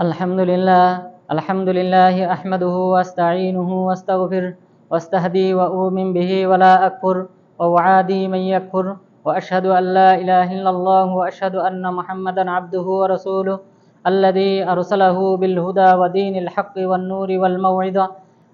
الحمد لله الحمد لله أحمده وأستعينه وأستغفر وأستهدي وأؤمن به ولا أكفر وأعادي من يكفر وأشهد أن لا إله إلا الله وأشهد أن محمدا عبده ورسوله الذي أرسله بالهدى ودين الحق والنور والموعظة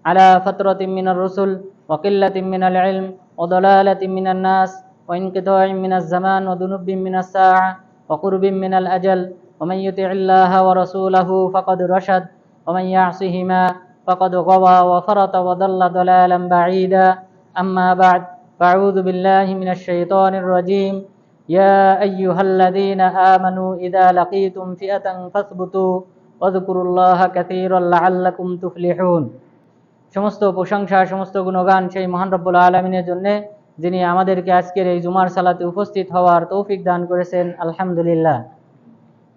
على فترة من الرسل وقلة من العلم وضلالة من الناس وانقطاع من الزمان وذنوب من الساعة وقرب من الأجل ومن يطع الله ورسوله فقد رشد ومن يعصهما فقد غوى وفرط وضل ضلالا بعيدا أما بعد فأعوذ بالله من الشيطان الرجيم يا أيها الذين آمنوا إذا لقيتم فئة فاثبتوا واذكروا الله كثيرا لعلكم تفلحون সমস্ত প্রশংসা সমস্ত গুণগান সেই মহান রব্বুল আলমিনের জন্য যিনি আমাদেরকে আজকের এই জুমার সালাতে উপস্থিত হওয়ার তৌফিক দান করেছেন আলহামদুলিল্লাহ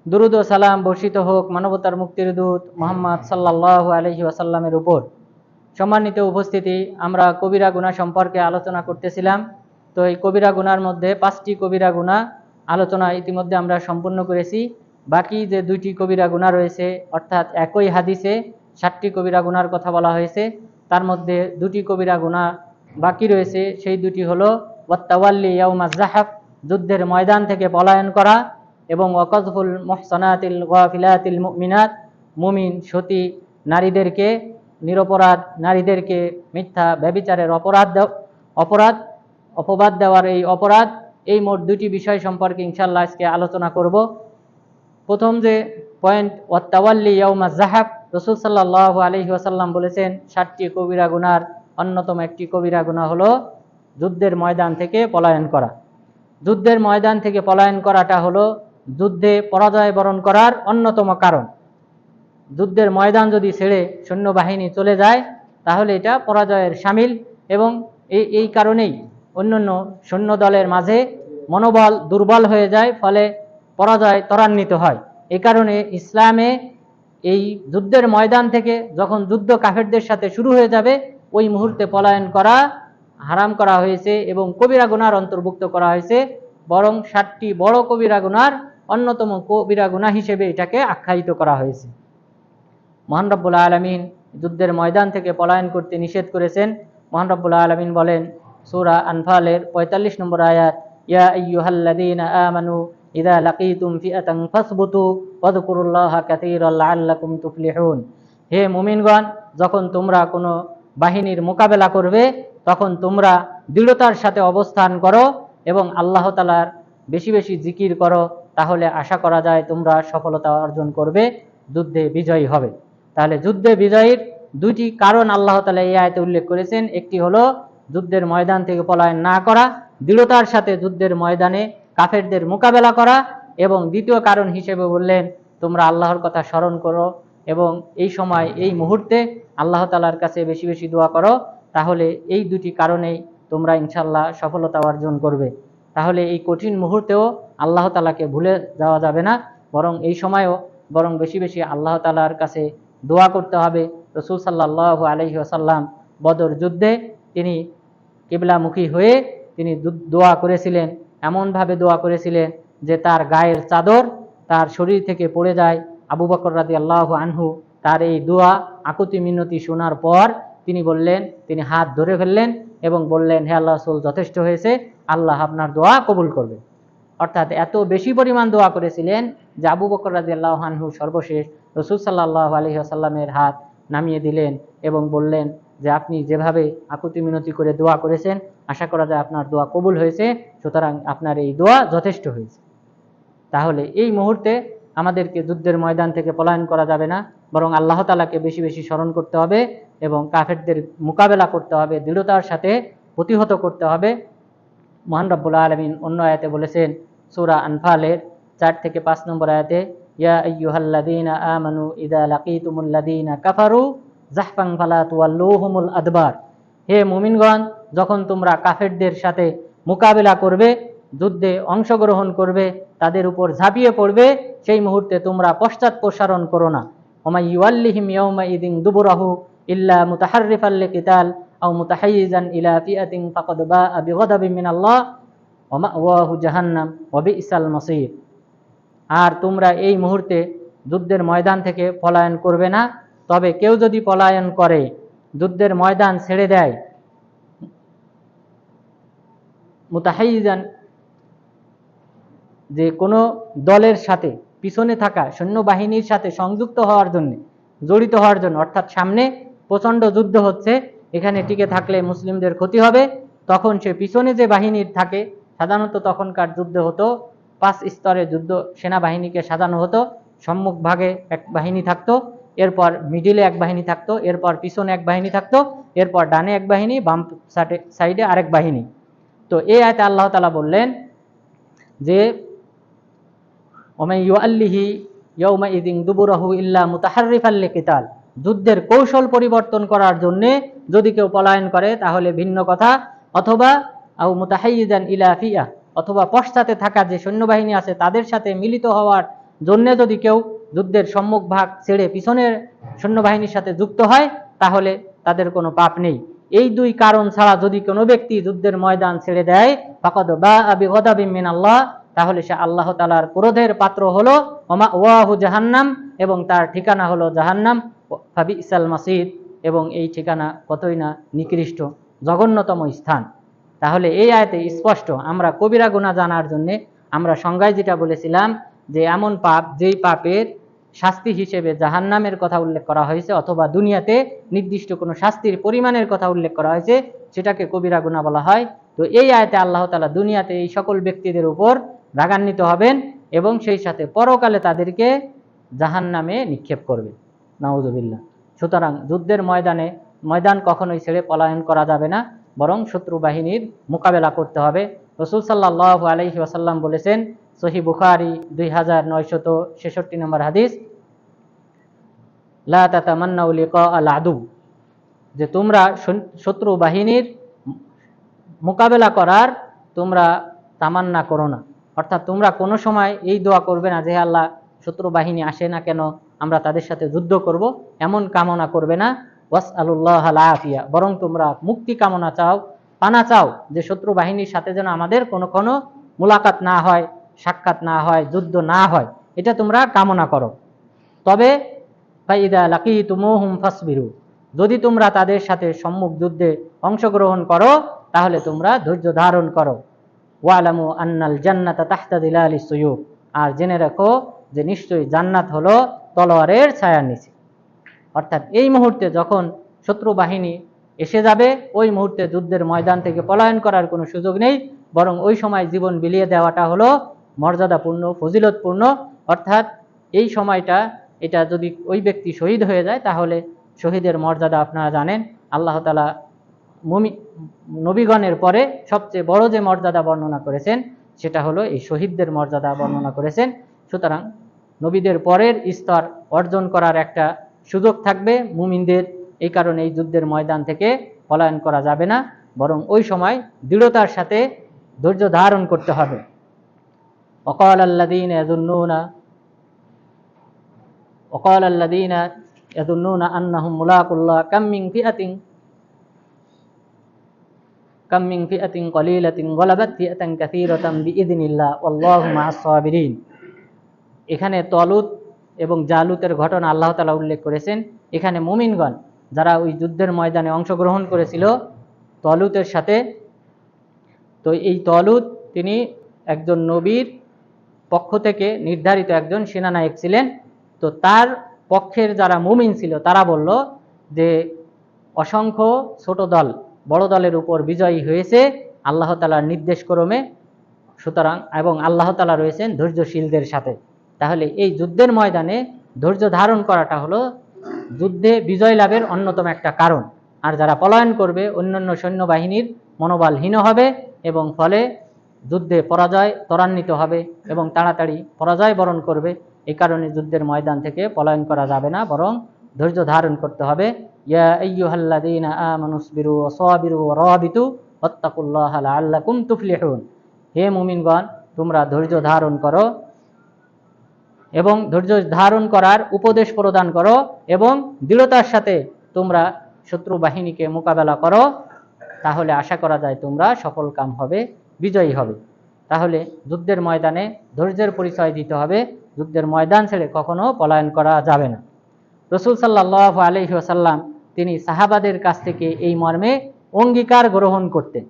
দুরুদ ও সালাম বর্ষিত হোক মানবতার মুক্তির দূত মোহাম্মদ সাল্লাহ আলহি ওয়াসাল্লামের উপর। সম্মানিত উপস্থিতি, আমরা কবিরা গুণা সম্পর্কে আলোচনা করতেছিলাম। তো এই কবিরা গুনার মধ্যে পাঁচটি কবিরা গুণা আলোচনা ইতিমধ্যে আমরা সম্পূর্ণ করেছি। বাকি যে দুইটি কবিরা গুণা রয়েছে, অর্থাৎ একই হাদিসে ষাটটি কবিরা গুনার কথা বলা হয়েছে, তার মধ্যে দুটি কবিরা গুণা বাকি রয়েছে। সেই দুটি হলো, ওয়াত্তাওয়াল্লি ইয়াউমা জাহাফ, যুদ্ধের ময়দান থেকে পলায়ন করা। এবং ওয়াকজফুল মোহসনাতিল ওয়াফিলাতিল মুমিনাত, মুমিন, সতী নারীদেরকে, নিরপরাধ নারীদেরকে মিথ্যা ব্যবিচারের অপরাধ অপরাধ, অপবাদ দেওয়ার এই অপরাধ, এই মোট দুটি বিষয় সম্পর্কে ইনশাল্লাহ আজকে আলোচনা করব। প্রথম যে পয়েন্ট ওয়াত্তাওয়াল্লি ইয়াউমা জাহাব রসুল সাল্লাহ আলহি ওয়াসাল্লাম বলেছেন ষাটটি কবিরা গুনার অন্যতম একটি কবিরা গুণা হলো যুদ্ধের ময়দান থেকে পলায়ন করা। যুদ্ধের ময়দান থেকে পলায়ন করাটা হলো যুদ্ধে পরাজয় বরণ করার অন্যতম কারণ। যুদ্ধের ময়দান যদি ছেড়ে সৈন্যবাহিনী চলে যায়, তাহলে এটা পরাজয়ের সামিল এবং এই এই কারণেই অন্যান্য সৈন্য দলের মাঝে মনোবল দুর্বল হয়ে যায়, ফলে পরাজয় ত্বরান্বিত হয়। এই কারণে ইসলামে এই যুদ্ধের ময়দান থেকে যখন যুদ্ধ কাফেরদের সাথে শুরু হয়ে যাবে, ওই মুহূর্তে পলায়ন করা হারাম করা হয়েছে এবং কবিরা গুনার অন্তর্ভুক্ত করা হয়েছে। বরং ষাটটি বড় কবিরা গুনার অন্যতম কবিরা গুণা হিসেবে এটাকে আখ্যায়িত করা হয়েছে। মহান রব্বুল আলমিন যুদ্ধের ময়দান থেকে পলায়ন করতে নিষেধ করেছেন। মহান রব্বুল আলমিন বলেন, সুরা আনফালের পঁয়তাল্লিশ নম্বর আয়াত, ইয়া আইয়ুহাল্লাযীনা আমানু ইযা লাকীতুম ফিআতান ফাসবুতু ওয়াযকুরুল্লাহা কাসীরান লাআল্লাকুম তুফলিহুন। হে মুমিনগণ, যখন তোমরা কোনো বাহিনীর মোকাবেলা করবে, তখন তোমরা দৃঢ়তার সাথে অবস্থান করো এবং আল্লাহ তালার বেশি বেশি জিকির করো। তাহলে আশা করা যায় তোমরা সফলতা অর্জন করবে, যুদ্ধে বিজয়ী হবে। তাহলে যুদ্ধে বিজয়ীর দুইটি কারণ আল্লাহ তালা এই আয়তে উল্লেখ করেছেন। একটি হলো যুদ্ধের ময়দান থেকে পলায়ন না করা, দৃঢ়তার সাথে যুদ্ধের ময়দানে কাফেরদের মোকাবেলা করা এবং দ্বিতীয় কারণ হিসেবে বললেন, তোমরা আল্লাহর কথা স্মরণ করো এবং এই সময়, এই মুহূর্তে আল্লাহ তালার কাছে বেশি বেশি দোয়া করো, তাহলে এই দুটি কারণেই তোমরা ইনশাল্লাহ সফলতা অর্জন করবে। তাহলে এই কঠিন মুহূর্তেও আল্লাহ তালাকে ভুলে যাওয়া যাবে না। বরং এই সময়ও বরং বেশি বেশি আল্লাহ তালার কাছে দোয়া করতে হবে। রসুল সাল্লাহ আলহি আসাল্লাম বদর যুদ্ধে তিনি কিবলামুখী হয়ে তিনি দোয়া করেছিলেন। এমনভাবে দোয়া করেছিলেন যে তার গায়ের চাদর তার শরীর থেকে পড়ে যায়। আবু বকর রাদি আল্লাহ আনহু তার এই দোয়া, আকুতি মিনতি শোনার পর তিনি বললেন, তিনি হাত ধরে ফেললেন এবং বললেন, হে আল্লাহ, রসুল যথেষ্ট হয়েছে। আল্লাহ আপনার দোয়া কবুল করবে। অর্থাৎ এত বেশি পরিমাণ দোয়া করেছিলেন যে আবু বকর রাজি আল্লাহ আনহু সর্বশেষ রসুল সাল্লাহ আলহি আসাল্লামের হাত নামিয়ে দিলেন এবং বললেন যে, আপনি যেভাবে আকুতি মিনতি করে দোয়া করেছেন, আশা করা যায় আপনার দোয়া কবুল হয়েছে, সুতরাং আপনার এই দোয়া যথেষ্ট হয়েছে। তাহলে এই মুহূর্তে আমাদেরকে যুদ্ধের ময়দান থেকে পলায়ন করা যাবে না, বরং আল্লাহ তালাকে বেশি বেশি স্মরণ করতে হবে এবং কাফেরদের মোকাবেলা করতে হবে, দৃঢ়তার সাথে প্রতিহত করতে হবে। মহান রব্বুল আলমিন অন্য আয়াতে বলেছেন সূরা আনফালের চার থেকে পাঁচ নম্বর আয়াতে হে মুমিনগণ, যখন তোমরা কাফেরদের সাথে মোকাবেলা করবে, যুদ্ধে অংশগ্রহণ করবে, তাদের উপর ঝাঁপিয়ে পড়বে, সেই মুহূর্তে তোমরা পশ্চাৎ প্রসারণ করো না। ওমাই ইউয়াল্লিহিম ইয়াউমা ইদিন দুবুরাহু ইল্লা মুতাহাররিফাল লিকিতাল আও মুতাহাইয়িজান ইলা বাআ বিগাদাবিন মিনাল্লাহ। ওয়া মাওয়াহু জাহান্নাম ওয়া বিসাল মাসির আর তোমরা এই মুহূর্তে যুদ্ধের ময়দান থেকে পলায়ন করবে না, তবে কেউ যদি পলায়ন করে, যুদ্ধের ময়দান ছেড়ে দেয়। মুতাহাইজান, যে কোনো দলের সাথে, পিছনে থাকা সৈন্যবাহিনীর সাথে সংযুক্ত হওয়ার জন্য, জড়িত হওয়ার জন্য, অর্থাৎ সামনে প্রচণ্ড যুদ্ধ হচ্ছে, এখানে টিকে থাকলে মুসলিমদের ক্ষতি হবে, তখন সে পিছনে যে বাহিনীর থাকে সাধারণত তখনকার যুদ্ধ হতো, পাঁচ স্তরে যুদ্ধ, সেনাবাহিনীকে সাজানো হতো, সম্মুখ ভাগে এক বাহিনী থাকতো, এরপর মিডিলে এক বাহিনী থাকতো, এরপর পিছনে এক বাহিনী থাকতো, এরপর ডানে এক বাহিনী, বাম সাইডে আরেক বাহিনী। তো এই আয়তে আল্লাহ তালা বললেন যে ওমাই ইউআল্লিহি ইয়ৌমা ইদিং দুবুরাহু ইল্লা মুতাহারিফাল্লি কিতাল যুদ্ধের কৌশল পরিবর্তন করার জন্যে যদি কেউ পলায়ন করে, তাহলে ভিন্ন কথা। অথবা আউ মুতাহাইজান ইলা ফিয়া, অথবা পশ্চাতে থাকা যে সৈন্যবাহিনী আছে তাদের সাথে মিলিত হওয়ার জন্য যদি কেউ যুদ্ধের সম্মুখ ভাগ ছেড়ে পিছনের সৈন্যবাহিনীর সাথে যুক্ত হয়, তাহলে তাদের কোনো পাপ নেই। এই দুই কারণ ছাড়া যদি কোনো ব্যক্তি যুদ্ধের ময়দান ছেড়ে দেয়, ফাকদ বা আবি গদাবিম মিন আল্লাহ তাহলে সে আল্লাহ তালার ক্রোধের পাত্র হলো, ওমা ওয়াহু জাহান্নাম, এবং তার ঠিকানা হলো জাহান্নাম ফাবি ইসাল মাসিদ, এবং এই ঠিকানা কতই না নিকৃষ্ট, জঘন্যতম স্থান। তাহলে এই আয়তে স্পষ্ট, আমরা কবিরা গুণা জানার জন্য আমরা সংজ্ঞায় যেটা বলেছিলাম যে এমন পাপ, যেই পাপের শাস্তি হিসেবে জাহান্নামের কথা উল্লেখ করা হয়েছে অথবা দুনিয়াতে নির্দিষ্ট কোনো শাস্তির পরিমাণের কথা উল্লেখ করা হয়েছে, সেটাকে কবিরা গুণা বলা হয়। তো এই আয়তে আল্লাহ তালা দুনিয়াতে এই সকল ব্যক্তিদের উপর রাগান্বিত হবেন এবং সেই সাথে পরকালে তাদেরকে জাহান্নামে নিক্ষেপ করবে নাউজুবিল্লাহ। সুতরাং যুদ্ধের ময়দানে, ময়দান কখনোই ছেড়ে পলায়ন করা যাবে না। বরং শত্রু বাহিনীর মোকাবেলা করতে হবে। রসুল সাল্লাহ আলহি ওয়াসাল্লাম বলেছেন, সহি বুখারি দুই হাজার ছেষট্টি নম্বর হাদিস, লা যে তোমরা শত্রু বাহিনীর মোকাবেলা করার তোমরা তামান্না করো না। অর্থাৎ তোমরা কোনো সময় এই দোয়া করবে না যে আল্লাহ, শত্রু বাহিনী আসে না কেন, আমরা তাদের সাথে যুদ্ধ করব, এমন কামনা করবে না। ওয়াস আলুল্লাহ আফিয়া বরং তোমরা মুক্তি কামনা চাও, পানা চাও যে শত্রু বাহিনীর সাথে যেন আমাদের কোনো কোনো মুলাকাত না হয়, সাক্ষাৎ না হয়, যুদ্ধ না হয়, এটা তোমরা কামনা করো। তবে ফাইদা লাকি তুমোহুম ফাসবিরু। যদি তোমরা তাদের সাথে সম্মুখ যুদ্ধে অংশগ্রহণ করো, তাহলে তোমরা ধৈর্য ধারণ করো। ওয়ালামু আন্নাল জান্নাতা তাহতা দিলালি সুয়ুব আর জেনে রাখো যে নিশ্চয়ই জান্নাত হলো তলোয়ারের ছায়ার নিচে। অর্থাৎ এই মুহূর্তে যখন শত্রু বাহিনী এসে যাবে, ওই মুহূর্তে যুদ্ধের ময়দান থেকে পলায়ন করার কোনো সুযোগ নেই। বরং ওই সময় জীবন বিলিয়ে দেওয়াটা হলো মর্যাদাপূর্ণ, ফজিলতপূর্ণ। অর্থাৎ এই সময়টা, এটা যদি ওই ব্যক্তি শহীদ হয়ে যায়, তাহলে শহীদের মর্যাদা আপনারা জানেন। আল্লাহ তালা মুমি, নবীগণের পরে সবচেয়ে বড় যে মর্যাদা বর্ণনা করেছেন, সেটা হলো এই শহীদদের মর্যাদা বর্ণনা করেছেন। সুতরাং নবীদের পরের স্তর অর্জন করার একটা সুযোগ থাকবে মুমিনদের। এই কারণে এই যুদ্ধের ময়দান থেকে পলায়ন করা যাবে না, বরং ওই সময় দৃঢ়তার সাথে ধৈর্য ধারণ করতে হবে। অকাল আল্লাদিন এজুন্নুনা অকাল আল্লাদিন এজুন্নুনা মুলাকুল্লাহ কাম্মিং ফিয়াতিং কাম্মিং ফিয়াতিং কলিলাতিং গলাবাত ফিয়াতাং কাসীরাতাম বিইذنিল্লাহ ওয়াল্লাহু এখানে তলুত এবং জালুতের ঘটনা আল্লাহ তালা উল্লেখ করেছেন। এখানে মুমিনগণ যারা ওই যুদ্ধের ময়দানে অংশগ্রহণ করেছিল, তলুতের সাথে, তো এই তলুত তিনি একজন নবীর পক্ষ থেকে নির্ধারিত একজন সেনানায়ক ছিলেন। তো তার পক্ষের যারা মুমিন ছিল, তারা বলল যে অসংখ্য ছোট দল, বড় দলের উপর বিজয়ী হয়েছে, আল্লাহ তালার নির্দেশ ক্রমে সুতরাং, এবং আল্লাহ তালা রয়েছেন ধৈর্যশীলদের সাথে। তাহলে এই যুদ্ধের ময়দানে ধৈর্য ধারণ করাটা হলো যুদ্ধে বিজয় লাভের অন্যতম একটা কারণ। আর যারা পলায়ন করবে, অন্যান্য সৈন্যবাহিনীর মনোবলহীন হবে এবং ফলে যুদ্ধে পরাজয় ত্বরান্বিত হবে এবং তাড়াতাড়ি পরাজয় বরণ করবে। এই কারণে যুদ্ধের ময়দান থেকে পলায়ন করা যাবে না, বরং ধৈর্য ধারণ করতে হবে। হে মুমিনগণ, তোমরা ধৈর্য ধারণ করো। এবং ধৈর্য ধারণ করার উপদেশ প্রদান করো এবং দৃঢ়তার সাথে তোমরা শত্রু বাহিনীকে মোকাবেলা করো, তাহলে আশা করা যায় তোমরা সফল কাম হবে, বিজয়ী হবে। তাহলে যুদ্ধের ময়দানে ধৈর্যের পরিচয় দিতে হবে। যুদ্ধের ময়দান ছেড়ে কখনো পলায়ন করা যাবে না। রসুল সাল্লাহ আলহি আসাল্লাম তিনি সাহাবাদের কাছ থেকে এই মর্মে অঙ্গীকার গ্রহণ করতেন।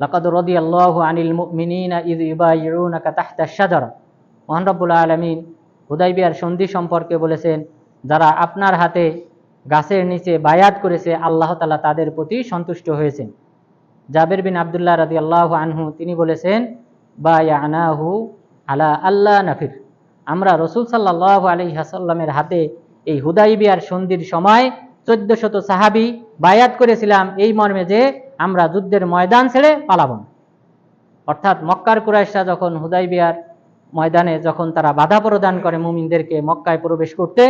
লাকাদ রাদিয়াল্লাহু আনিল মুমিনিনা ইয ইউবাইউনাকা তাহতা শাজারা। মহান রব্বুল আলামিন হুদাইবিয়ার সন্ধি সম্পর্কে বলেছেন, যারা আপনার হাতে গাছের নিচে বায়াত করেছে, আল্লাহ তালা তাদের প্রতি সন্তুষ্ট হয়েছেন। জাবের বিন আবদুল্লাহ রাজি আল্লাহ আনহু, তিনি বলেছেন, বায়ানাহু আলা আল্লাহ নাফির। আমরা রসুল সাল্লাহ আলী হাসাল্লামের হাতে এই হুদাইবিয়ার সন্ধির সময় চোদ্দ শত সাহাবি বায়াত করেছিলাম, এই মর্মে যে আমরা যুদ্ধের ময়দান ছেড়ে পালাব অর্থাৎ মক্কার কুরাইশরা যখন হুদাইবিয়ার ময়দানে যখন তারা বাধা প্রদান করে মুমিনদেরকে মক্কায় প্রবেশ করতে,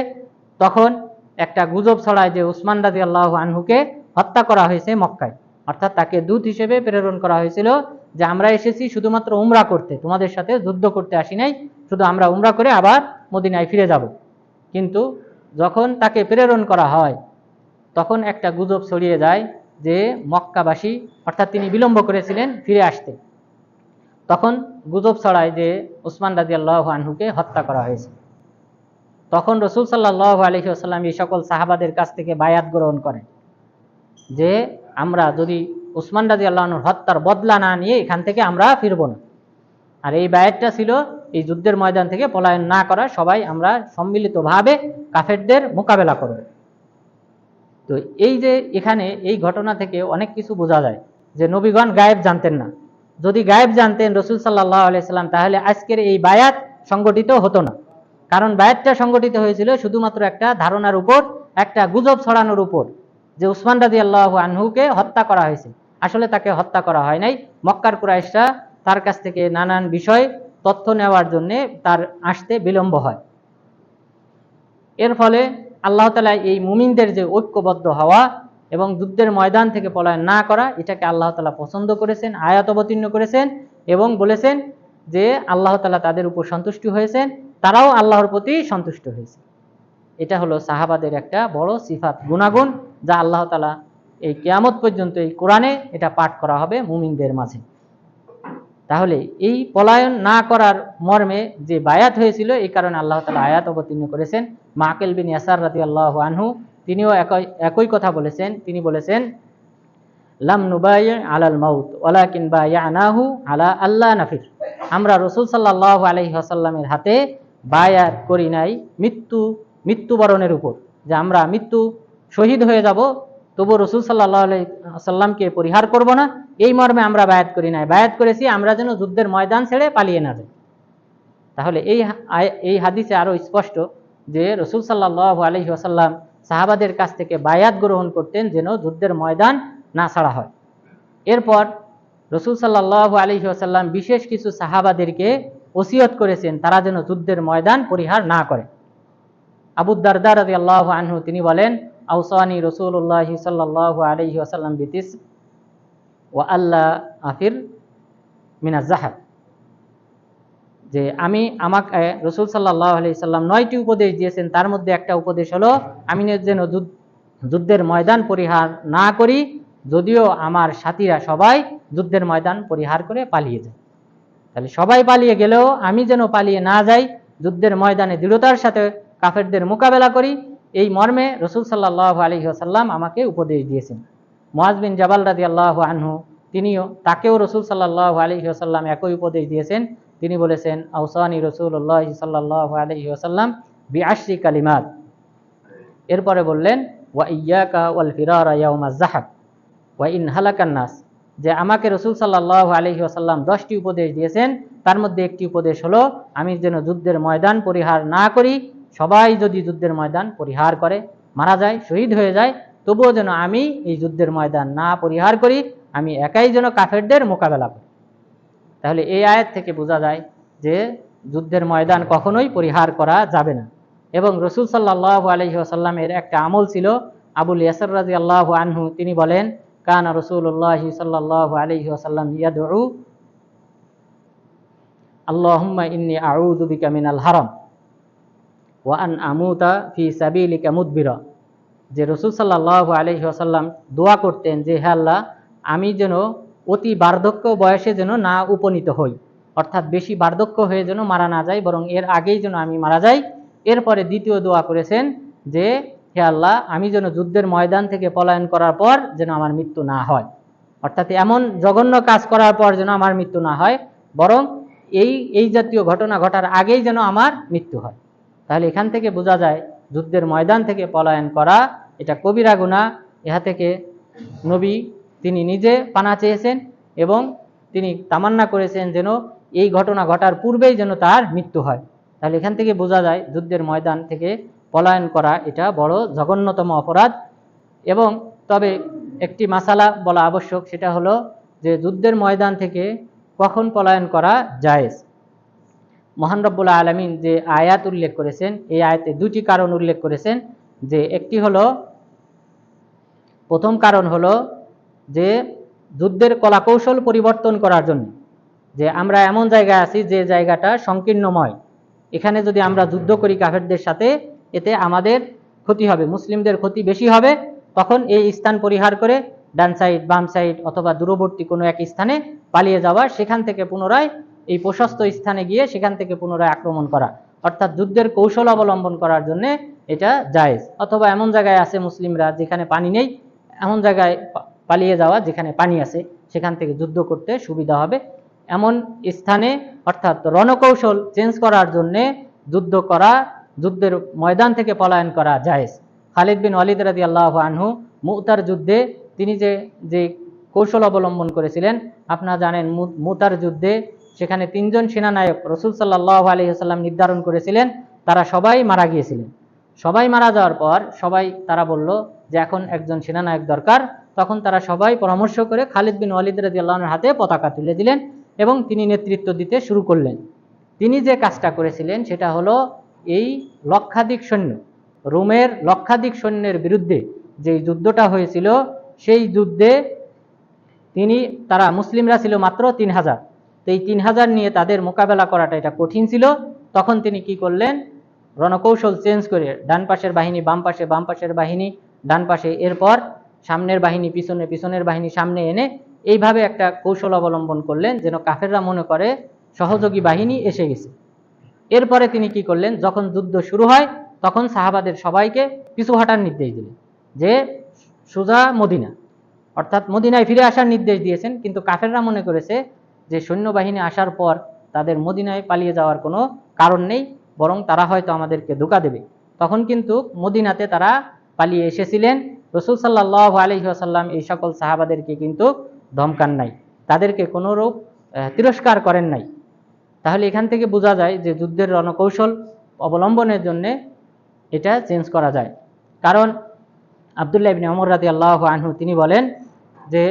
তখন একটা গুজব ছড়ায় যে উসমান রাজি আল্লাহ আনহুকে হত্যা করা হয়েছে মক্কায়। অর্থাৎ তাকে দূত হিসেবে প্রেরণ করা হয়েছিল যে, আমরা এসেছি শুধুমাত্র উমরা করতে, তোমাদের সাথে যুদ্ধ করতে আসি নাই, শুধু আমরা উমরা করে আবার মদিনায় ফিরে যাব। কিন্তু যখন তাকে প্রেরণ করা হয়, তখন একটা গুজব ছড়িয়ে যায় যে, মক্কাবাসী, অর্থাৎ তিনি বিলম্ব করেছিলেন ফিরে আসতে। তখন গুজব ছড়ায় যে উসমান রাজি আল্লাহ আনহুকে হত্যা করা হয়েছে। তখন রসুল সাল্লাহ আলহি আসাল্লাম এই সকল সাহাবাদের কাছ থেকে বায়াত গ্রহণ করেন যে, আমরা যদি উসমান রাজি আল্লাহনুর হত্যার বদলা না নিয়ে এখান থেকে আমরা ফিরব না। আর এই বায়াতটা ছিল এই যুদ্ধের ময়দান থেকে পলায়ন না করা, সবাই আমরা সম্মিলিতভাবে কাফেরদের মোকাবেলা করব। তো এই যে এখানে এই ঘটনা থেকে অনেক কিছু বোঝা যায় যে নবীগণ গায়েব জানতেন না। যদি গায়েব জানতেন রসুল সাল্লাহ আলাইসাল্লাম তাহলে আজকের এই বায়াত সংগঠিত হতো না। কারণ বায়াতটা সংগঠিত হয়েছিল শুধুমাত্র একটা ধারণার উপর, একটা গুজব ছড়ানোর উপর, যে উসমান রাজি আল্লাহ আনহুকে হত্যা করা হয়েছে। আসলে তাকে হত্যা করা হয় নাই। মক্কার কুরাইশরা তার কাছ থেকে নানান বিষয়, তথ্য নেওয়ার জন্য তার আসতে বিলম্ব হয়। এর ফলে আল্লাহ তালা এই মুমিনদের যে ঐক্যবদ্ধ হওয়া এবং যুদ্ধের ময়দান থেকে পলায়ন না করা, এটাকে আল্লাহ তালা পছন্দ করেছেন, আয়াত অবতীর্ণ করেছেন এবং বলেছেন যে আল্লাহ তালা তাদের উপর সন্তুষ্টি হয়েছেন, তারাও আল্লাহর প্রতি সন্তুষ্ট হয়েছে। এটা হলো সাহাবাদের একটা বড় সিফাত, গুণাগুণ, যা আল্লাহ তালা এই কেয়ামত পর্যন্ত এই কোরআনে এটা পাঠ করা হবে মুমিনদের মাঝে। তাহলে এই পলায়ন না করার মর্মে যে বায়াত হয়েছিল, এই কারণে আল্লাহ তালা আয়াত অবতীর্ণ করেছেন। মাকেল বিন ইয়াসার রাতি আল্লাহ আনহু তিনিও একই একই কথা বলেছেন। তিনি বলেছেন, লাম নুবাই আলাল মাউত ওলাকিন বা ইয়ানাহু আলা আল্লাহ নাফির। আমরা রসুল সাল্লাহ আলহি আসাল্লামের হাতে বায়াত করি নাই মৃত্যু, মৃত্যুবরণের উপর। যে আমরা মৃত্যু শহীদ হয়ে যাব, তবু রসুল সাল্লাহ সাল্লামকে পরিহার করব না। এই মর্মে আমরা বায়াত করি নাই। বায়াত করেছি, আমরা যেন যুদ্ধের ময়দান ছেড়ে পালিয়ে না যাই। তাহলে এই এই হাদিসে আরও স্পষ্ট যে রসুল সাল্লাহ আলহি আসাল্লাম সাহাবাদের কাছ থেকে বায়াত গ্রহণ করতেন যেন যুদ্ধের ময়দান না ছাড়া হয়। এরপর রসুল সাল্লাহ আলহি আসাল্লাম বিশেষ কিছু সাহাবাদেরকে ওসিয়ত করেছেন, তারা যেন যুদ্ধের ময়দান পরিহার না করে। আবুদ্দারদার রাজি আল্লাহ আনহু তিনি বলেন আউসানি রসুল্লাহ সাল্লাহ আলহি আসাল্লাম বিতিস ও আল্লাহ আফির মিনাজ জাহাব যে আমি আমাকে রসুল সাল্লাহ আলি সাল্লাম নয়টি উপদেশ দিয়েছেন, তার মধ্যে একটা উপদেশ হলো, আমি যেন যুদ্ধের ময়দান পরিহার না করি, যদিও আমার সাথীরা সবাই যুদ্ধের ময়দান পরিহার করে পালিয়ে যায়। তাহলে সবাই পালিয়ে গেলেও আমি যেন পালিয়ে না যাই, যুদ্ধের ময়দানে দৃঢ়তার সাথে কাফেরদের মোকাবেলা করি, এই মর্মে রসুল সাল্লাহ আলী আমাকে উপদেশ দিয়েছেন। মোয়াজ বিন জাবাল রাজি আল্লাহ আনহু, তিনিও তাকেও রসুল সাল্লাহ আলী আসাল্লাম একই উপদেশ দিয়েছেন তিনি বলেছেন আউসানি রসুল্লাহ সাল্লাহ আলহি আসাল্লাম বি আশরি কালিমাত। এরপরে বললেন, ওয়া ইয়াকা ওয়াল ফিরার জাহাব ওয়া ইন হালাকান্নাস যে আমাকে রসুল সাল্লাহ আলহি আসাল্লাম দশটি উপদেশ দিয়েছেন, তার মধ্যে একটি উপদেশ হলো, আমি যেন যুদ্ধের ময়দান পরিহার না করি, সবাই যদি যুদ্ধের ময়দান পরিহার করে, মারা যায়, শহীদ হয়ে যায়, তবুও যেন আমি এই যুদ্ধের ময়দান না পরিহার করি, আমি একাই যেন কাফেরদের মোকাবেলা করি। তাহলে এই আয়াত থেকে বোঝা যায় যে যুদ্ধের ময়দান কখনোই পরিহার করা যাবে না। এবং রসুল সাল্লাহ আলহি আসাল্লামের একটা আমল ছিল, আবুল ইয়াসর রাজি আল্লাহ আনহু, তিনি বলেন, কান রসুল্লাহ সাল্লাহ আলহি আসাল্লাম ইয়াদু আল্লাহম্মা ইন্নি আউদু বিকা মিনাল হারাম ওয়ান আমুতা ফি সাবিলিকা মুদবিরা। যে রসুল সাল্লাহ আলহি দোয়া করতেন যে, হে আল্লাহ, আমি যেন অতি বার্ধক্য বয়সে যেন না উপনীত হই। অর্থাৎ বেশি বার্ধক্য হয়ে যেন মারা না যায়, বরং এর আগেই যেন আমি মারা যাই। এরপরে দ্বিতীয় দোয়া করেছেন যে, হে আল্লাহ, আমি যেন যুদ্ধের ময়দান থেকে পলায়ন করার পর যেন আমার মৃত্যু না হয়। অর্থাৎ এমন জঘন্য কাজ করার পর যেন আমার মৃত্যু না হয়, বরং এই এই জাতীয় ঘটনা ঘটার আগেই যেন আমার মৃত্যু হয়। তাহলে এখান থেকে বোঝা যায়, যুদ্ধের ময়দান থেকে পলায়ন করা, এটা কবিরা গুণা ইহা থেকে নবী তিনি নিজে পানা চেয়েছেন এবং তিনি তামান্না করেছেন যেন এই ঘটনা ঘটার পূর্বেই যেন তার মৃত্যু হয়। তাহলে এখান থেকে বোঝা যায় যুদ্ধের ময়দান থেকে পলায়ন করা এটা বড় জঘন্যতম অপরাধ। এবং তবে একটি মাসালা বলা আবশ্যক, সেটা হলো যে যুদ্ধের ময়দান থেকে কখন পলায়ন করা জায়েজ। মহান রব্বুল্লাহ আলমিন যে আয়াত উল্লেখ করেছেন, এই আয়াতে দুটি কারণ উল্লেখ করেছেন। যে একটি হলো, প্রথম কারণ হলো যে যুদ্ধের কলাকৌশল পরিবর্তন করার জন্য, যে আমরা এমন জায়গায় আছি যে জায়গাটা সংকীর্ণময়। এখানে যদি আমরা যুদ্ধ করি কাফেরদের সাথে, এতে আমাদের ক্ষতি হবে, মুসলিমদের ক্ষতি বেশি হবে। তখন এই স্থান পরিহার করে ডান সাইড, বাম সাইড অথবা দূরবর্তী কোনো এক স্থানে পালিয়ে যাওয়া, সেখান থেকে পুনরায় এই প্রশস্ত স্থানে গিয়ে সেখান থেকে পুনরায় আক্রমণ করা। অর্থাৎ যুদ্ধের কৌশল অবলম্বন করার জন্য এটা জায়েজ। অথবা এমন জায়গায় আছে মুসলিমরা যেখানে পানি নেই, এমন জায়গায় পালিয়ে যাওয়া, যেখানে পানি আছে, সেখান থেকে যুদ্ধ করতে সুবিধা হবে। এমন স্থানে, অর্থাৎ রণকৌশল চেঞ্জ করার জন্যে যুদ্ধ করা, যুদ্ধের ময়দান থেকে পলায়ন করা জায়েজ। খালিদ বিন ওয়ালিদ রাদি আল্লাহ আনহু, মুতার যুদ্ধে তিনি যে যে কৌশল অবলম্বন করেছিলেন আপনারা জানেন মুতার যুদ্ধে সেখানে তিনজন সেনানায়ক রসুল সাল্লাহ আলহিহাল্লাম নির্ধারণ করেছিলেন, তারা সবাই মারা গিয়েছিলেন। সবাই মারা যাওয়ার পর সবাই, তারা বলল যে এখন একজন সেনানায়ক দরকার তখন তারা সবাই পরামর্শ করে খালিদ বিন ওয়ালিদ রাজি আল্লাহর হাতে পতাকা তুলে দিলেন এবং তিনি নেতৃত্ব দিতে শুরু করলেন। তিনি যে কাজটা করেছিলেন সেটা হলো এই লক্ষাধিক সৈন্য, রোমের লক্ষাধিক সৈন্যের বিরুদ্ধে যে যুদ্ধটা হয়েছিল, সেই যুদ্ধে তিনি, তারা মুসলিমরা ছিল মাত্র তিন হাজার। তো এই তিন হাজার নিয়ে তাদের মোকাবেলা করাটা এটা কঠিন ছিল। তখন তিনি কি করলেন? রণকৌশল চেঞ্জ করে ডান পাশের বাহিনী, বাম পাশে বাম পাশের বাহিনী, ডান পাশে এরপর সামনের বাহিনী, পিছনে, পিছনের বাহিনী, সামনে এনে এইভাবে একটা কৌশল অবলম্বন করলেন যেন কাফেররা মনে করে সহযোগী বাহিনী এসে গেছে। এরপরে তিনি কি করলেন? যখন যুদ্ধ শুরু হয়, তখন সাহাবাদের সবাইকে পিছু হটার নির্দেশ দিলেন যে সুজা মদিনা, অর্থাৎ মদিনায় ফিরে আসার নির্দেশ দিয়েছেন। কিন্তু কাফেররা মনে করেছে যে সৈন্যবাহিনী আসার পর তাদের মদিনায় পালিয়ে যাওয়ার কোনো কারণ নেই, বরং তারা হয়তো আমাদেরকে ধোকা দেবে। তখন কিন্তু মদিনাতে তারা পালিয়ে এসেছিলেন। রসুল সাল্লাহ আলহিহাসাল্লাম এই সকল সাহাবাদেরকে কিন্তু ধমকান নাই। তাদেরকে কোনোরূপ তিরস্কার করেন নাই। তাহলে এখান থেকে বোঝা যায় যে যুদ্ধের রণকৌশল অবলম্বনের জন্যে এটা চেঞ্জ করা যায়। কারণ আবদুল্লাহ ইবনে অমর রাদি আল্লাহ আনহু, তিনি বলেন যে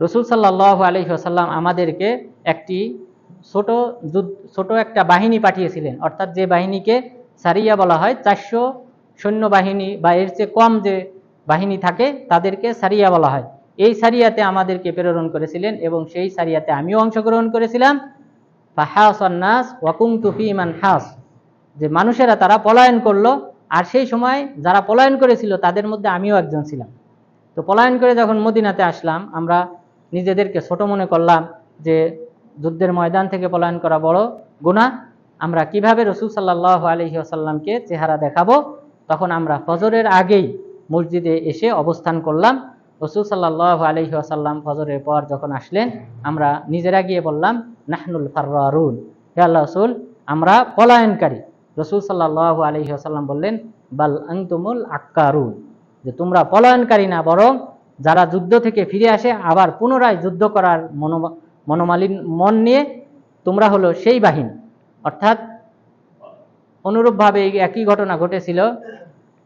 রসুল সাল্লাহ আলহিহাসাল্লাম আমাদেরকে একটি ছোট যুদ্ধ, ছোট একটা বাহিনী পাঠিয়েছিলেন। অর্থাৎ যে বাহিনীকে সারিয়া বলা হয়, চারশো সৈন্যবাহিনী বা এর চেয়ে কম যে বাহিনী থাকে, তাদেরকে সারিয়া বলা হয়। এই সারিয়াতে আমাদেরকে প্রেরণ করেছিলেন এবং সেই সারিয়াতে আমিও অংশগ্রহণ করেছিলাম। ফাহাস ওয়াকুম তুফি ইমান হাস। যে মানুষেরা তারা পলায়ন করল, আর সেই সময় যারা পলায়ন করেছিল, তাদের মধ্যে আমিও একজন ছিলাম। তো পলায়ন করে যখন মদিনাতে আসলাম, আমরা নিজেদেরকে ছোট মনে করলাম যে যুদ্ধের ময়দান থেকে পলায়ন করা বড় গুণা আমরা কীভাবে রসুল সাল্লাহ আলহি আসাল্লামকে চেহারা দেখাবো তখন আমরা ফজরের আগেই মসজিদে এসে অবস্থান করলাম। রসুল সাল্লাহ আলহি আসাল্লাম ফজরের পর যখন আসলেন, আমরা নিজেরা গিয়ে বললাম, নাহনুল ফাররুন হে আল্লাহ রসুল, আমরা পলায়নকারী। রসুল সাল্লাহ আলহি আসাল্লাম বললেন, বাল আংতুমুল আক্কারুন? যে তোমরা পলায়নকারী না, বরং যারা যুদ্ধ থেকে ফিরে আসে, আবার পুনরায় যুদ্ধ করার মনো মনোমালিন মন নিয়ে তোমরা হলো সেই বাহিনী। অর্থাৎ অনুরূপভাবে একই ঘটনা ঘটেছিল।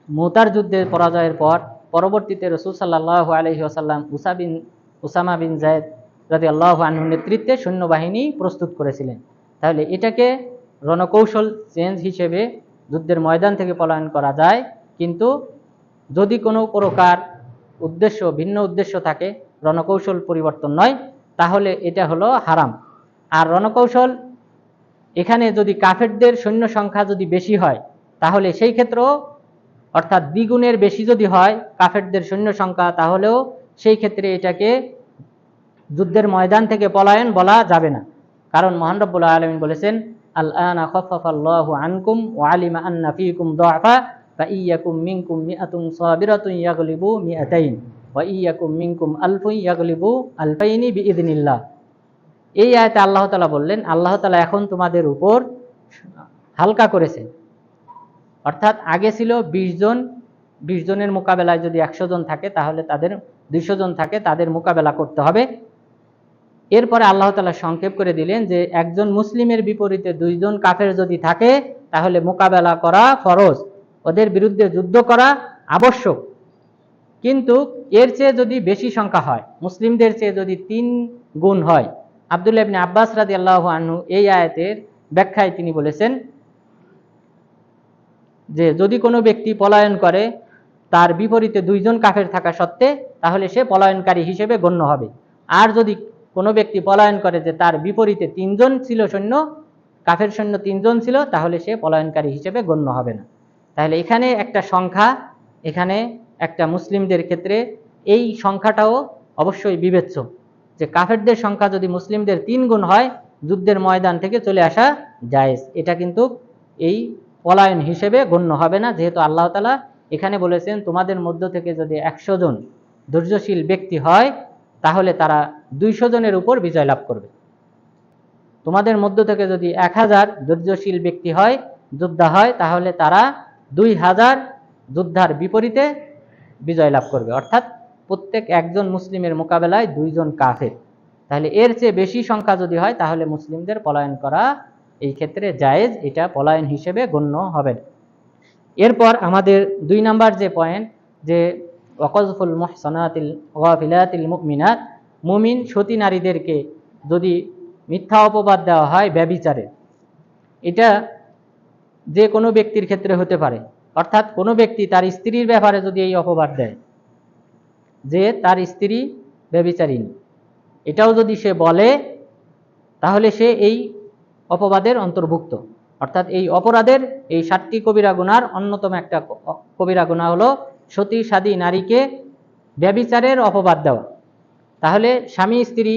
মুতার যুদ্ধের পরাজয়ের পর পরবর্তীতে রসুল সাল্লাহ আলহি আসাল্লাম উসা বিন, উসামা বিন জায়দ রাজি আল্লাহ আনহুর নেতৃত্বে সৈন্যবাহিনী প্রস্তুত করেছিলেন। তাহলে এটাকে রণকৌশল চেঞ্জ হিসেবে যুদ্ধের ময়দান থেকে পলায়ন করা যায়, কিন্তু যদি কোনো প্রকার উদ্দেশ্য, ভিন্ন উদ্দেশ্য থাকে, রণকৌশল পরিবর্তন নয়, তাহলে এটা হলো হারাম। আর রণকৌশল এখানে যদি কাফেরদের সৈন্য সংখ্যা যদি বেশি হয়, তাহলে সেই ক্ষেত্রেও, অর্থাৎ দ্বিগুণের বেশি যদি হয় কাফেরদের সৈন্য সংখ্যা, তাহলেও সেই ক্ষেত্রে এটাকে যুদ্ধের ময়দান থেকে পলায়ন বলা যাবে না। কারণ মহান রব্বুল আলমিন বলেছেন আল আনা খফাফাল্লাহু আনকুম ওয়া আলিমা এই আয়তে আল্লাহ তাআলা বললেন, আল্লাহ তালা এখন তোমাদের উপর হালকা করেছেন। অর্থাৎ আগে ছিল ২০ জন ২০ জনের মোকাবেলায় যদি একশো জন থাকে, তাহলে তাদের দুইশো জন থাকে, তাদের মোকাবেলা করতে হবে। এরপরে আল্লাহ তালা সংক্ষেপ করে দিলেন যে, একজন মুসলিমের বিপরীতে দুইজন কাফের যদি থাকে, তাহলে মোকাবেলা করা ফরজ। ওদের বিরুদ্ধে যুদ্ধ করা আবশ্যক। কিন্তু এর চেয়ে যদি বেশি সংখ্যা হয়, মুসলিমদের চেয়ে যদি তিন গুণ হয় আবদুল্লাহ ইবনে আব্বাস রাদি আল্লাহ আনহু এই আয়াতের ব্যাখ্যায় তিনি বলেছেন যে, যদি কোনো ব্যক্তি পলায়ন করে, তার বিপরীতে দুইজন কাফের থাকা সত্ত্বে, তাহলে সে পলায়নকারী হিসেবে গণ্য হবে। আর যদি কোনো ব্যক্তি পলায়ন করে যে তার বিপরীতে তিনজন ছিল সৈন্য, কাফের সৈন্য তিনজন ছিল, তাহলে সে পলায়নকারী হিসেবে গণ্য হবে না। তাহলে এখানে একটা সংখ্যা, এখানে একটা মুসলিমদের ক্ষেত্রে এই সংখ্যাটাও অবশ্যই বিবেচ্য। যে কাফেরদের সংখ্যা যদি মুসলিমদের তিন গুণ হয়, যুদ্ধের ময়দান থেকে চলে আসা জায়েজ। এটা কিন্তু এই পলায়ন হিসেবে গণ্য হবে না, যেহেতু আল্লাহ তালা এখানে বলেছেন, তোমাদের মধ্য থেকে যদি একশো জন ধৈর্যশীল ব্যক্তি হয়, তাহলে তারা দুইশো জনের উপর বিজয় লাভ করবে। তোমাদের মধ্য থেকে যদি এক হাজার ধৈর্যশীল ব্যক্তি হয়, যোদ্ধা হয়, তাহলে তারা দুই হাজার যোদ্ধার বিপরীতে বিজয় লাভ করবে। অর্থাৎ প্রত্যেক একজন মুসলিমের মোকাবেলায় দুইজন কাফের। তাহলে এর চেয়ে বেশি সংখ্যা যদি হয়, তাহলে মুসলিমদের পলায়ন করা এই ক্ষেত্রে জায়েজ, এটা পলায়ন হিসেবে গণ্য হবে। এরপর আমাদের দুই নাম্বার যে পয়েন্ট যে ওয়াকজফুল মোহসনাতিল ওয়াফিলাতিল মুমিনাত, মুমিন সতী নারীদেরকে যদি মিথ্যা অপবাদ দেওয়া হয় ব্যবিচারে, এটা যে কোনো ব্যক্তির ক্ষেত্রে হতে পারে। অর্থাৎ কোনো ব্যক্তি তার স্ত্রীর ব্যাপারে যদি এই অপবাদ দেয় যে তার স্ত্রী ব্যবিচারিণী এটাও যদি সে বলে, তাহলে সে এই অপবাদের অন্তর্ভুক্ত। অর্থাৎ এই অপরাধের এই সাতটি কবিরা গুনার অন্যতম একটা কবিরা গুণা হলো সতী সাদী নারীকে ব্যবিচারের অপবাদ দেওয়া। তাহলে স্বামী, স্ত্রী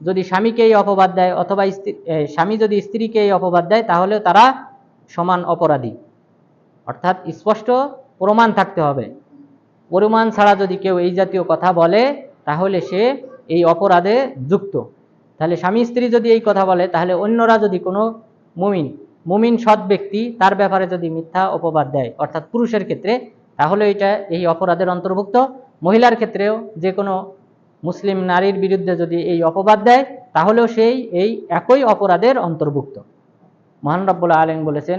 যদি স্বামীকে এই অপবাদ দেয় অথবা স্বামী যদি স্ত্রীকে এই অপবাদ দেয়, তাহলে তারা সমান অপরাধী। অর্থাৎ স্পষ্ট প্রমাণ থাকতে হবে। প্রমাণ ছাড়া যদি কেউ এই জাতীয় কথা বলে, তাহলে সে এই অপরাধে যুক্ত। তাহলে স্বামী স্ত্রী যদি এই কথা বলে, তাহলে অন্যরা যদি কোনো মুমিন মুমিন সৎ ব্যক্তি, তার ব্যাপারে যদি মিথ্যা অপবাদ দেয়, অর্থাৎ পুরুষের ক্ষেত্রে, তাহলে এটা এই অপরাধের অন্তর্ভুক্ত। মহিলার ক্ষেত্রেও যে কোনো মুসলিম নারীর বিরুদ্ধে যদি এই অপবাদ দেয়, তাহলেও সেই এই একই অপরাধের অন্তর্ভুক্ত। মহান রব্বুল আলম বলেছেন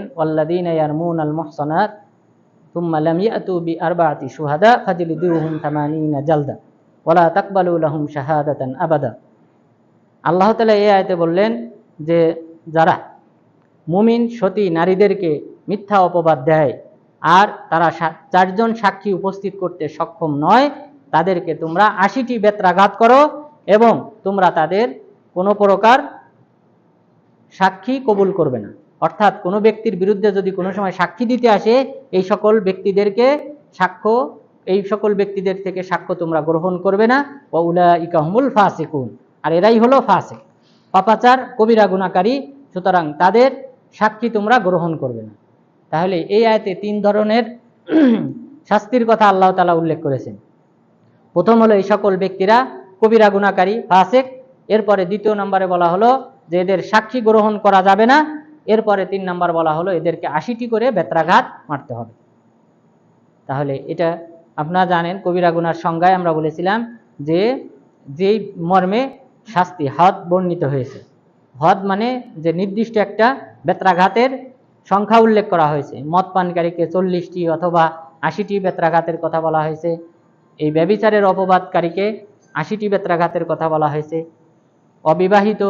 ইয়ারমুন আল মুহসানাত লাম ইয়াতু বি আরবাআতি শুহাদা ফাজলিদুহুম তামানিনা জালদা ওয়ালা তাকবালু লাহুম শাহাদাতান আবাদা আল্লাহ তাআলা এই আয়াতে বললেন যে যারা মুমিন, সতী নারীদেরকে মিথ্যা অপবাদ দেয় আর তারা চারজন সাক্ষী উপস্থিত করতে সক্ষম নয়, তাদেরকে তোমরা আশিটি বেত্রাঘাত করো এবং তোমরা তাদের কোনো প্রকার সাক্ষী কবুল করবে না। অর্থাৎ কোনো ব্যক্তির বিরুদ্ধে যদি কোনো সময় সাক্ষী দিতে আসে, এই সকল ব্যক্তিদেরকে সাক্ষ্য, এই সকল ব্যক্তিদের থেকে সাক্ষ্য তোমরা গ্রহণ করবে না। ও উলা ইকাহমুল ফাসিকুন। আর এরাই হলো ফাসিক। পাপাচার, কবিরা গুণাকারী, সুতরাং তাদের সাক্ষী তোমরা গ্রহণ করবে না। তাহলে এই আয়তে তিন ধরনের শাস্তির কথা আল্লাহ তালা উল্লেখ করেছেন। প্রথম হলো এই সকল ব্যক্তিরা কবিরা গুণাকারী, ফাসেক। এরপরে দ্বিতীয় নম্বরে বলা হলো যে এদের সাক্ষী গ্রহণ করা যাবে না। এরপরে তিন নম্বর বলা হলো, এদেরকে আশিটি করে বেত্রাঘাত মারতে হবে। তাহলে এটা আপনারা জানেন, কবিরা গুনার সংজ্ঞায় আমরা বলেছিলাম যে, যেই মর্মে শাস্তি, হদ বর্ণিত হয়েছে। হদ মানে যে নির্দিষ্ট একটা বেত্রাঘাতের সংখ্যা উল্লেখ করা হয়েছে। মদ পানকারীকে চল্লিশটি অথবা আশিটি বেত্রাঘাতের কথা বলা হয়েছে। এই ব্যবিচারের অপবাদকারীকে আশিটি বেত্রাঘাতের কথা বলা হয়েছে। অবিবাহিত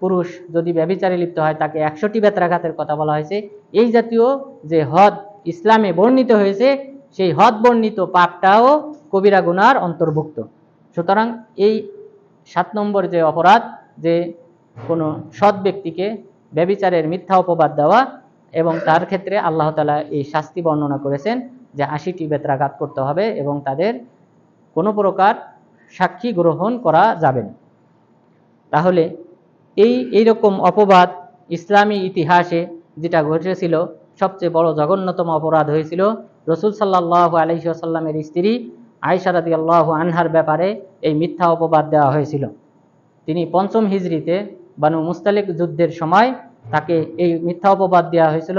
পুরুষ যদি ব্যবিচারে লিপ্ত হয়, তাকে একশোটি বেত্রাঘাতের কথা বলা হয়েছে। এই জাতীয় যে হদ ইসলামে বর্ণিত হয়েছে, সেই হদ বর্ণিত পাপটাও কবিরা গুনার অন্তর্ভুক্ত। সুতরাং এই সাত নম্বর যে অপরাধ, যে কোনো সৎ ব্যক্তিকে ব্যবিচারের মিথ্যা অপবাদ দেওয়া এবং তার ক্ষেত্রে আল্লাহ তালা এই শাস্তি বর্ণনা করেছেন যে আশিটি বেত্রাঘাত করতে হবে এবং তাদের কোনো প্রকার সাক্ষী গ্রহণ করা যাবে না। তাহলে এই এইরকম অপবাদ ইসলামী ইতিহাসে যেটা ঘটেছিল, সবচেয়ে বড় জঘন্যতম অপরাধ হয়েছিল রসুল সাল্লাহ আলহিসাল্লামের স্ত্রী আয়সারাদি আল্লাহ আনহার ব্যাপারে এই মিথ্যা অপবাদ দেওয়া হয়েছিল। তিনি পঞ্চম হিজড়িতে বানু মুস্তালিক যুদ্ধের সময় তাকে এই মিথ্যা অপবাদ দেওয়া হয়েছিল।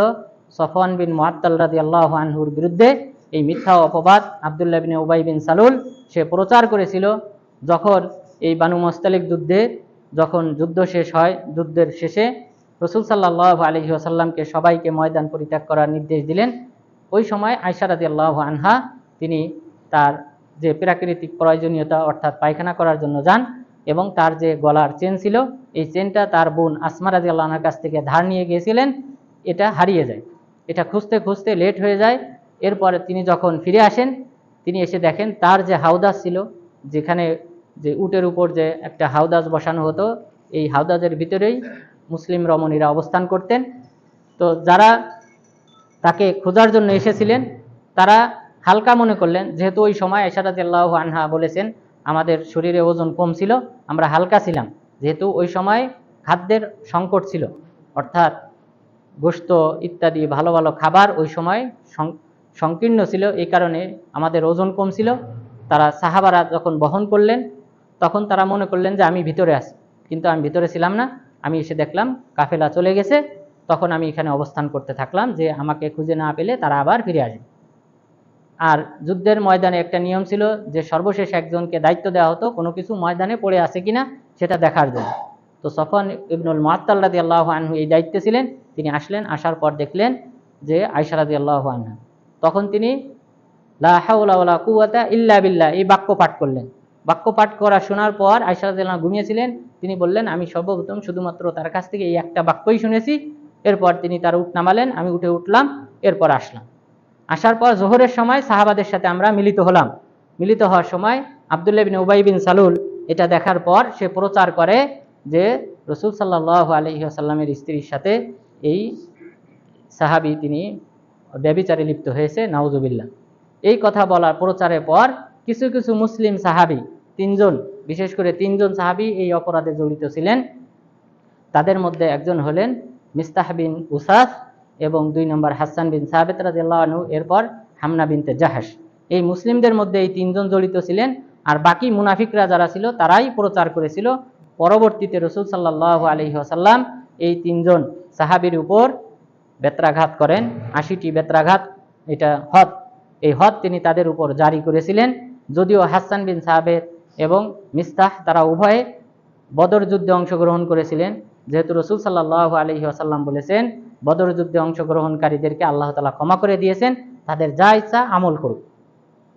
সফওয়ান বিন মোয়াত্তাল রাদি আল্লাহ আনহুর বিরুদ্ধে এই মিথ্যা অপবাদ আবদুল্লাহ বিন উবাই বিন সালুল সে প্রচার করেছিল যখন এই বানু মুস্তালিক যুদ্ধে যখন যুদ্ধ শেষ হয়, যুদ্ধের শেষে রসুল সাল্লাহ আলহি আসাল্লামকে সবাইকে ময়দান পরিত্যাগ করার নির্দেশ দিলেন। ওই সময় আয়সা রাদি আল্লাহ আনহা, তিনি তার যে প্রাকৃতিক প্রয়োজনীয়তা, অর্থাৎ পায়খানা করার জন্য যান এবং তার যে গলার চেন ছিল, এই চেনটা তার বোন আসমা রাজি আল্লাহর কাছ থেকে ধার নিয়ে গিয়েছিলেন, এটা হারিয়ে যায়। এটা খুঁজতে খুঁজতে লেট হয়ে যায়। এরপরে তিনি যখন ফিরে আসেন, তিনি এসে দেখেন তার যে হাউদাস ছিল, যেখানে যে উটের উপর যে একটা হাউদাস বসানো হতো, এই হাউদাজের ভিতরেই মুসলিম রমণীরা অবস্থান করতেন। তো যারা তাকে খোঁজার জন্য এসেছিলেন, তারা হালকা মনে করলেন, যেহেতু ওই সময় এশারাত আল্লাহ আনহা বলেছেন, আমাদের শরীরে ওজন কম ছিল, আমরা হালকা ছিলাম। যেহেতু ওই সময় খাদ্যের সংকট ছিল, অর্থাৎ গোস্ত ইত্যাদি ভালো ভালো খাবার ওই সময় সংকীর্ণ ছিল, এই কারণে আমাদের ওজন কম ছিল। তারা সাহাবারা যখন বহন করলেন তখন তারা মনে করলেন যে আমি ভিতরে আছি। কিন্তু আমি ভিতরে ছিলাম না। আমি এসে দেখলাম, কাফেলা চলে গেছে। তখন আমি এখানে অবস্থান করতে থাকলাম যে আমাকে খুঁজে না পেলে তারা আবার ফিরে আসবে। আর যুদ্ধের ময়দানে একটা নিয়ম ছিল যে সর্বশেষ একজনকে দায়িত্ব দেওয়া হতো, কোনো কিছু ময়দানে পড়ে আছে কিনা সেটা দেখার জন্য। তো সফন ইবনুল মাত্তাল্লাদি আল্লাহ আনহু এই দায়িত্বে ছিলেন। তিনি আসলেন, আসার পর দেখলেন যে আয়সারাদি আল্লাহ আনহা। তখন তিনি লা হাওলা ওয়ালা কুওয়াতা ইল্লা বিল্লা এই বাক্য পাঠ করলেন। বাক্য পাঠ করা শোনার পর আয়সারাদি আল্লাহ ঘুমিয়েছিলেন। তিনি বললেন, আমি সর্বপ্রথম শুধুমাত্র তার কাছ থেকে এই একটা বাক্যই শুনেছি। এরপর তিনি তার উঠ নামালেন, আমি উঠে উঠলাম, এরপর আসলাম। আসার পর জোহরের সময় সাহাবাদের সাথে আমরা মিলিত হলাম। মিলিত হওয়ার সময় আবদুল্লাহ বিন উবাই বিন সালুল এটা দেখার পর সে প্রচার করে যে রসুল সাল্লাহ আলহি আসাল্লামের স্ত্রীর সাথে এই সাহাবি তিনি ব্যবিচারে লিপ্ত হয়েছে, নাউজুবিল্লাহ। এই কথা বলার প্রচারের পর কিছু কিছু মুসলিম সাহাবি তিনজন, বিশেষ করে তিনজন সাহাবি এই অপরাধে জড়িত ছিলেন। তাদের মধ্যে একজন হলেন মিস্তাহ বিন উসাস এবং দুই নম্বর হাসান বিন সাহাবেত আনহু, এরপর হামনা বিনতে জাহাস এই মুসলিমদের মধ্যে এই তিনজন জড়িত ছিলেন, আর বাকি মুনাফিকরা যারা ছিল তারাই প্রচার করেছিল। পরবর্তীতে রসুল সাল্লাহ আলহি আসাল্লাম এই তিনজন সাহাবির উপর বেত্রাঘাত করেন, আশিটি বেত্রাঘাত, এটা হদ এই হদ তিনি তাদের উপর জারি করেছিলেন। যদিও হাসান বিন সাহাবের এবং মিস্তাহ তারা উভয়ে বদর যুদ্ধে অংশগ্রহণ করেছিলেন। যেহেতু রসুল সাল্লাহ আলহি আসাল্লাম বলেছেন, বদর যুদ্ধে অংশগ্রহণকারীদেরকে আল্লাহ তালা ক্ষমা করে দিয়েছেন, তাদের যা ইচ্ছা আমল করুক।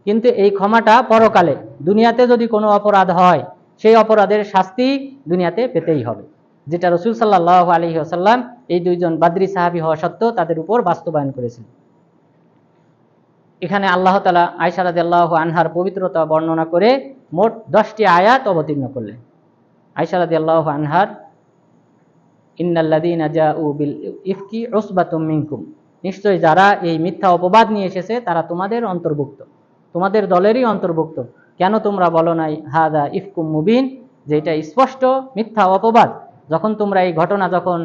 কিন্তু এই ক্ষমাটা পরকালে, দুনিয়াতে যদি কোনো অপরাধ হয়, সেই অপরাধের শাস্তি দুনিয়াতে পেতেই হবে। যেটা রসুল সাল্লাহ আলহি আসাল্লাম এই দুইজন বাদ্রি সাহাবি হওয়া সত্ত্বেও তাদের উপর বাস্তবায়ন করেছেন। এখানে আল্লাহ তালা আয়সারাদ আল্লাহ আনহার পবিত্রতা বর্ণনা করে মোট দশটি আয়াত অবতীর্ণ করলেন। আয়সারাদ আল্লাহ আনহার ইন্নাল্লাদিন নিশ্চয়ই যারা এই মিথ্যা অপবাদ নিয়ে এসেছে, তারা তোমাদের অন্তর্ভুক্ত, তোমাদের দলেরই অন্তর্ভুক্ত। কেন তোমরা বলো নাই হাদা ইফকুম মুবিন যে এটা স্পষ্ট মিথ্যা অপবাদ। যখন তোমরা এই ঘটনা যখন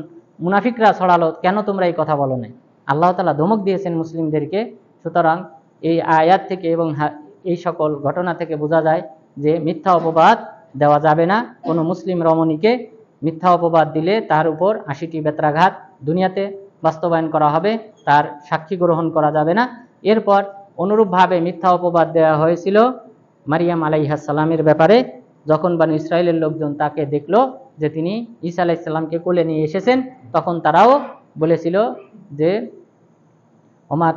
মুনাফিকরা ছড়ালো, কেন তোমরা এই কথা বলো নাই? আল্লাহ তালা ধমক দিয়েছেন মুসলিমদেরকে, সুতরাং এই আয়াত থেকে এবং এই সকল ঘটনা থেকে বোঝা যায় যে মিথ্যা অপবাদ দেওয়া যাবে না। কোনো মুসলিম রমণীকে মিথ্যা অপবাদ দিলে তার উপর আশিটি বেত্রাঘাত দুনিয়াতে বাস্তবায়ন করা হবে, তার সাক্ষী গ্রহণ করা যাবে না। এরপর অনুরূপভাবে মিথ্যা অপবাদ দেওয়া হয়েছিল মারিয়াম আলাইহাসাল্লামের ব্যাপারে। যখন বানু ইসরায়েলের লোকজন তাকে দেখল যে তিনি ঈসা আলাইসাল্লামকে কোলে নিয়ে এসেছেন, তখন তারাও বলেছিল যে ওমা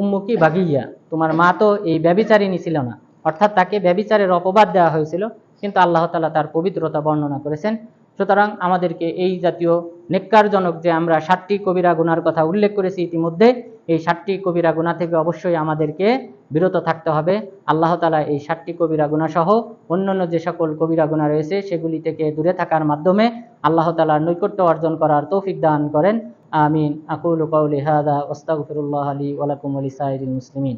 উম্মুকি বাগিয়া। তোমার মা তো এই ব্যবিচারিণী ছিল না। অর্থাৎ তাকে ব্যবিচারের অপবাদ দেওয়া হয়েছিল, কিন্তু আল্লাহ তালা তার পবিত্রতা বর্ণনা করেছেন। সুতরাং আমাদেরকে এই জাতীয় নেককারজনক যে আমরা ষাটটি কবিরা গুনার কথা উল্লেখ করেছি ইতিমধ্যে, এই ষাটটি কবিরা গুণা থেকে অবশ্যই আমাদেরকে বিরত থাকতে হবে। আল্লাহ তালা এই ষাটটি কবিরা গুণা সহ অন্যান্য যে সকল কবিরা গুণা রয়েছে, সেগুলি থেকে দূরে থাকার মাধ্যমে আল্লাহ তালার নৈকট্য অর্জন করার তৌফিক দান করেন। আমিন আকুল কৌলি হাদা ওস্তাগফিরুল্লাহ আলী ওয়ালাকুম আলী সাইদুল মুসলিমিন